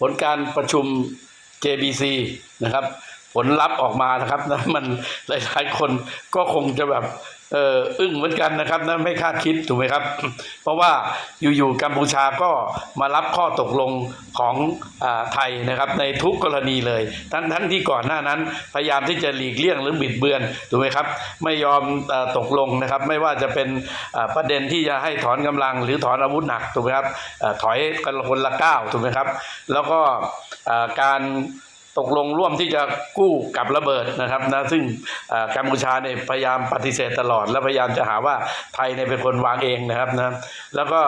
ผลการประชุม JBC นะครับ ผลลัพธ์ออกมานะครับนะมันหลายๆคนก็คงจะแบบเอออึ้งเหมือนกันนะครับนะไม่คาดคิดถูกไหมครับ เพราะว่าอยู่ๆกัมพูชาก็มารับข้อตกลงของอาไทยนะครับในทุกกรณีเลย ทั้งทั้งที่ก่อนหน้านั้น พยายามที่จะหลีกเลี่ยงหรือบิดเบือนถูกไหมครับ ไม่ยอมอตกลงนะครับ ไม่ว่าจะเป็นประเด็นที่จะให้ถอนกำลังหรือถอนอาวุธหนักถูกไหมครับอถอยกันคนละก้าวถูกไหมครับ แล้วก็การ ตกลงร่วมที่จะกู้กับระเบิดนะครับนะซึ่งกัมพูชาเนี่ยพยายามปฏิเสธตลอด และพยายามจะหาว่าไทยเนี่ยเป็นคนวางเองนะครับนะ แล้วก็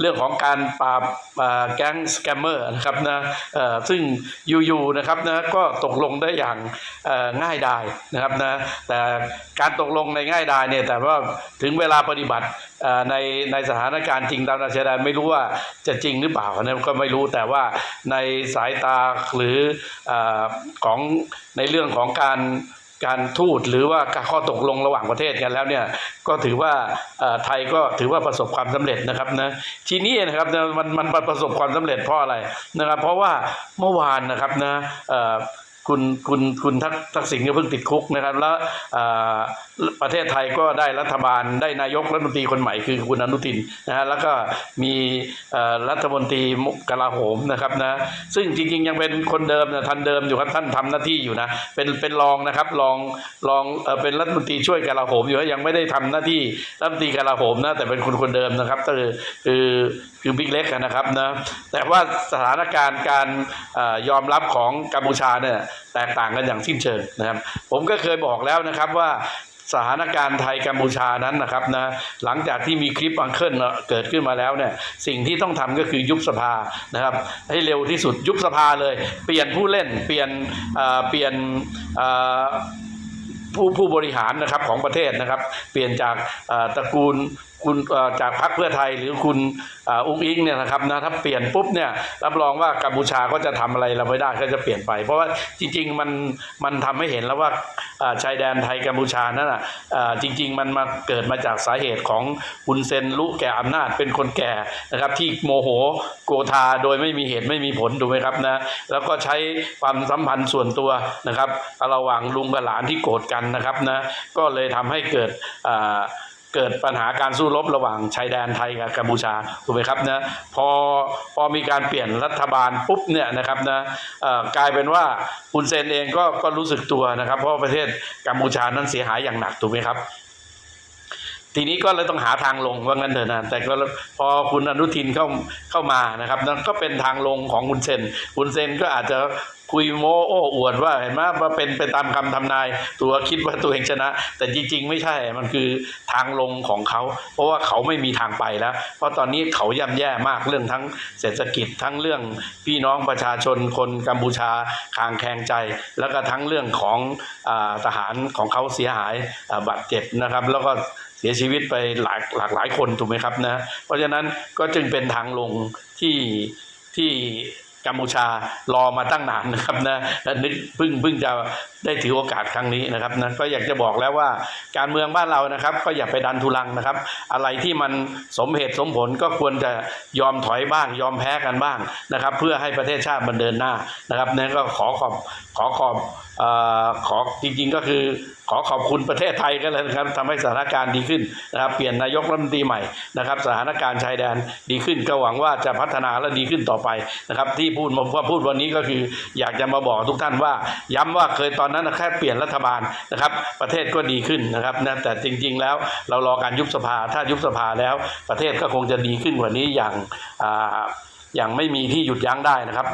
เรื่องของการปราบอ่าแก๊งสแกมเมอร์นะครับนะซึ่งอยู่ๆนะครับนะก็ตกลงได้อย่างง่ายดายนะครับนะแต่การตกลงในง่ายดายเนี่ยแต่ว่าถึงเวลาปฏิบัติในในสถานการณ์จริงตามราชายแดนไม่รู้ว่าจะจริงหรือเปล่านะก็ไม่รู้แต่ว่าในสายตาหรืออของในเรื่องของการ การทูตหรือว่าการข้อตกลงระหว่างประเทศกันแล้วเนี่ยก็ถือว่าไทยก็ถือว่าประสบความสำเร็จนะครับนะทีนี้นะครับมันมันประสบความสำเร็จเพราะอะไรนะครับ เพราะว่าเมื่อวานนะครับนะเออ คุณคุณคุณทักทักษิณก็เพิ่งติดคุกนะครับ แล้วอ่าประเทศไทยก็ได้รัฐบาลได้นายกรัฐมนตรีคนใหม่คือคุณอนุทินนะฮะแล้วก็มีอ่อรัฐมนตรีกลาโหมนะครับนะซึ่งจริงๆ ยังเป็นคนเดิมนะท่านเดิมอยู่ครับท่านทำหน้าที่อยู่นะเป็นเป็นรองนะครับรองรองเอ่อเป็นรัฐมนตรีช่วยกลาโหมอยู่ยังไม่ได้ทำหน้าที่รัฐมนตรีกลาโหมนะแต่เป็นคนคนเดิมนะครับก็คือ คือบิ๊กเล็กนะครับนะแต่ว่าสถานการณ์การอยอมรับของกัมพูชาเนี่ยแตกต่างกันอย่างสิ้นเชิงนะครับ ผมก็เคยบอกแล้วนะครับว่าสถานการณ์ไทยกัมพูชานั้นนะครับนะหลังจากที่มีคลิปอังเคิลเกิดขึ้นมาแล้วเนี่ยสิ่งที่ต้องทำก็คือยุบสภานะครับ ให้เร็วที่สุดยุบสภาเลย เปลี่ยนผู้เล่นเปลี่ยนเปลี่ยนผู้ผู้บริหารนะครับของประเทศนะครับ เปลี่ยนจากตระกูล คุณจากพรรคเพื่อไทยหรือคุณอุ้งอิงเนี่ยนะครับนะถ้าเปลี่ยนปุ๊บเนี่ยรับรองว่ากัมพูชาก็จะทำอะไรเราไม่ได้ก็จะเปลี่ยนไป เพราะว่าจริงๆมันมันทำให้เห็นแล้วว่าชายแดนไทยกัมพูชานั่นอะจริง ๆ มันมาเกิดมาจากสาเหตุของคุณเซนรู้แก่อำนาจเป็นคนแก่นะครับที่โมโหโกธาโดยไม่มีเหตุไม่มีผลถูกไหมครับนะแล้วก็ใช้ความสัมพันธ์ส่วนตัวนะครับระหว่างลุงกับหลานที่โกรธกันนะครับนะก็เลยทำให้เกิดอ่า เกิดปัญหาการสู้รบระหว่างชายแดนไทยกับกัมพูชาถูกไหมครับนะพอพอมีการเปลี่ยนรัฐบาลปุ๊บเนี่ยนะครับนะเอ่อกลายเป็นว่าคุณเซนเองก็ก็รู้สึกตัวนะครับ เพราะประเทศกัมพูชานั้นเสียหายอย่างหนักถูกไหมครับ ทีนี้ก็เลยต้องหาทางลงว่างั้นเถอะนะแต่ก็พอคุณอนุทินเข้าเข้ามานะครับนั่นก็เป็นทางลงของคุณเซนคุณเซนก็อาจจะคุยโมโอ้อวดว่าเห็นไหมว่าเป็นไปตามคำทำนาย ตัวคิดว่าตัวเองชนะ แต่จริง ๆ ไม่ใช่มันคือทางลงของเขา เพราะว่าเขาไม่มีทางไปแล้ว เพราะตอนนี้เขาย่ำแย่มากเรื่องทั้งเศรษฐกิจทั้งเรื่องพี่น้องประชาชนคนกัมพูชาคางแคงใจ แล้วก็ทั้งเรื่องของอทหารของเขาเสียหายบาดเจ็บนะครับ แล้วก็ สียชีวิตไปหลายหลากหลายคนถูกไหมครับนะเพราะฉะนั้นก็จึงเป็นทางลงที่ที่กัมพูชารอมาตั้งนานนะครับนะนึกเพิ่งเพิ่งจะได้ถือโอกาสครั้งนี้นะครับนะก็อยากจะบอกแล้วว่าการเมืองบ้านเรานะครับ ก็อย่าไปดันทุลังนะครับ อะไรที่มันสมเหตุสมผลก็ควรจะยอมถอยบ้าง ยอมแพ้กันบ้างนะครับ เพื่อให้ประเทศชาติมันเดินหน้านะครับนั่นก็ขอขอบขอขอบอ่อขอจริงๆก็คือขอขอบคุณประเทศไทยก็แล้วนะครับทำให้สถานการณ์ดีขึ้นนะครับเปลี่ยนนายกรัฐมนตรีใหม่นะครับ สถานการณ์ชายแดนดีขึ้นก็หวังว่าจะพัฒนาและดีขึ้นต่อไปนะครับ ที่พูดมาว่าพูดวันนี้ก็คือ อยากจะมาบอกทุกท่านว่า ย้ำว่าเคยตอนนั้นแค่เปลี่ยนรัฐบาลนะครับ ประเทศก็ดีขึ้นนะครับนะแต่จริง ๆ แล้วเรารอการยุบสภาถ้ายุบสภาแล้วประเทศก็คงจะดีขึ้นกว่านี้อย่างอ่าอย่างไม่มีที่หยุดยั้งได้นะครับ